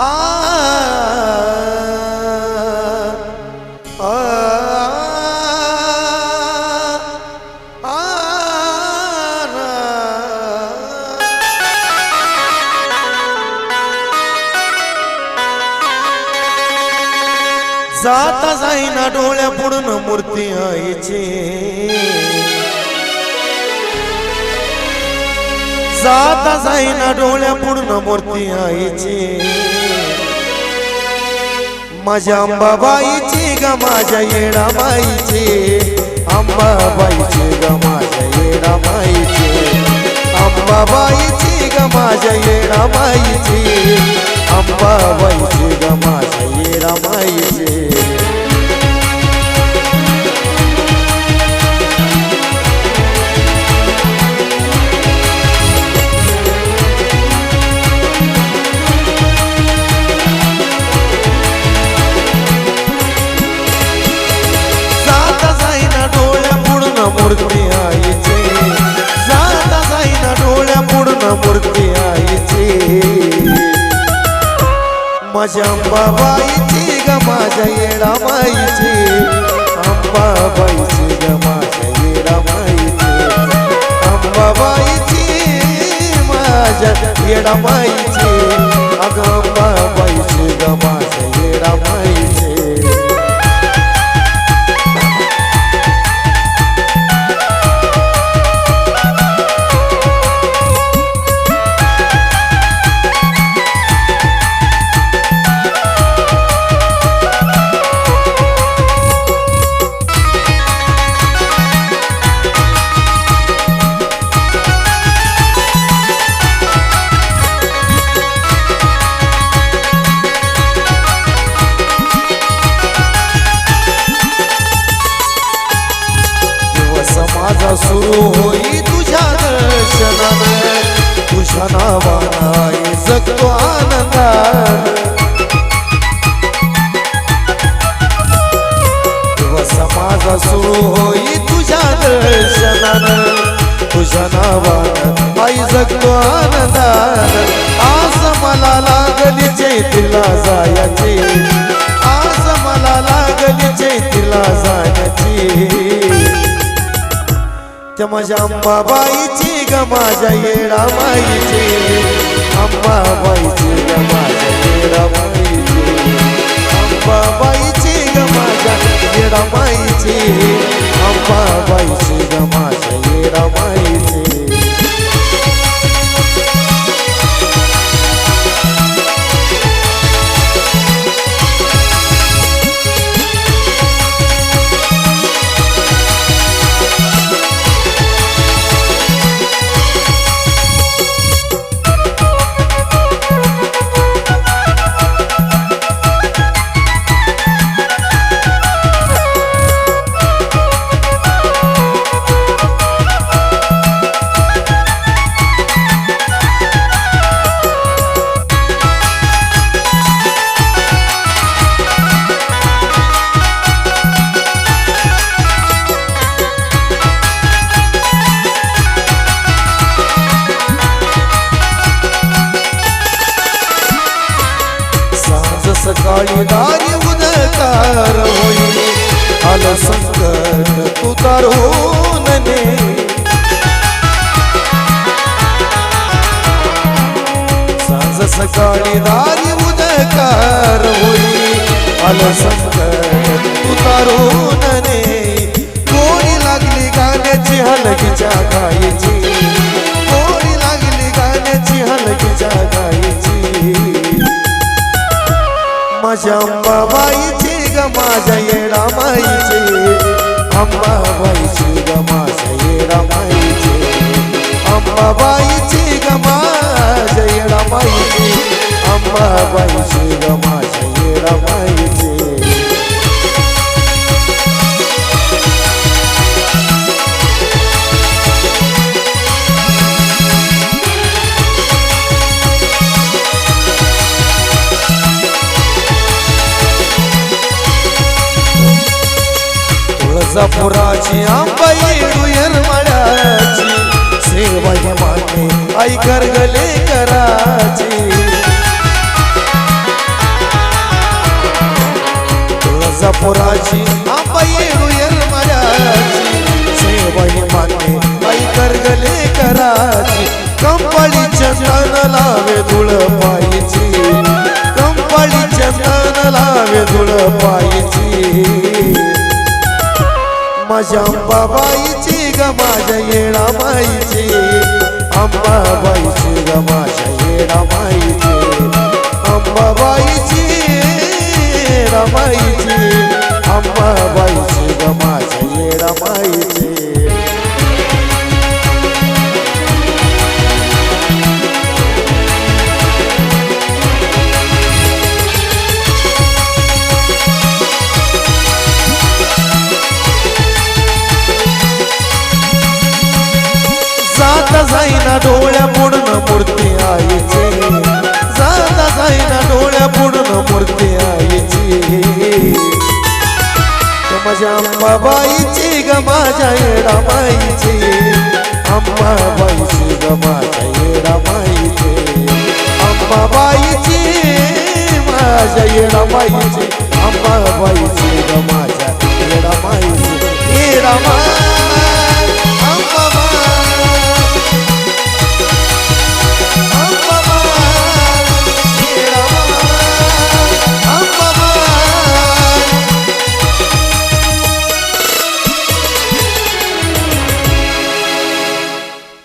आ आ आ जाता जाईना डोळ्या पुढून जाता जाईना डोळ्या पूर्ण मूर्ती आईची. माझ्या अंबाबाईची ग माझ्या येडाबाईची अंबाबाईची ग माझ्या येडाबाईची अंबाबाईची ग माझ्या येडाबाईची अंबाबाईची ग माझ्या येडाबाईची माझ्या अंबाबाईची ग माझ्या येडाबाईची अंबाबाईची ग माझ्या येडाबाईची अंबाबाईची माझ्या येडाबाईची अगं सुरू होई तुझ्या दर्शनान. तुझ्या नावाला जगतो आनंदान. समाजा सुरू होई तुझ्या दर्शनान. तुझ्या नावान आई जगतो आनंदान. आज मला लागली चैतीला जायची. आज मला लागली चैतीला जायची. त्या माझ्या अंबाबाईची ग माझ्या येडाबाईची अंबाबाईची ग माझ्या येडाबाईची अंबाबाईची ग माझ्या येडाबाईची अंबाबाईची ग माझ्या येडाबाईची सकाळी दारी उदकार होईल आलं संकट तुतार होऊन ने सांज सकाळी दारी उदकार होईल आलं संकट तुतार होऊन कोणी लागली गाण्याची हलकीच्या गायची अंबाबाईची ग माझ्या येडाबाईची अंबाबाईची ग माझ्या येडाबाईची अंबाबाईची ग माझ्या येडाबाईची अंबाबाईची ग सपुराची आंबाई डुयर मळाची सेवाई माते आई गरगले कराची. सपुराची माझ्या बाबाईची ग माझ्या येणा पूर्ण मूर्ती आईची. माझ्या अंबाबाईची ग माझ्या येडामाईची. अंबाबाईची ग माझ्या येडामाईची. अंबाबाईची माझ्या येडामाईची. अंबाबाईची ग माझ्या येडामाईची. येडामाई.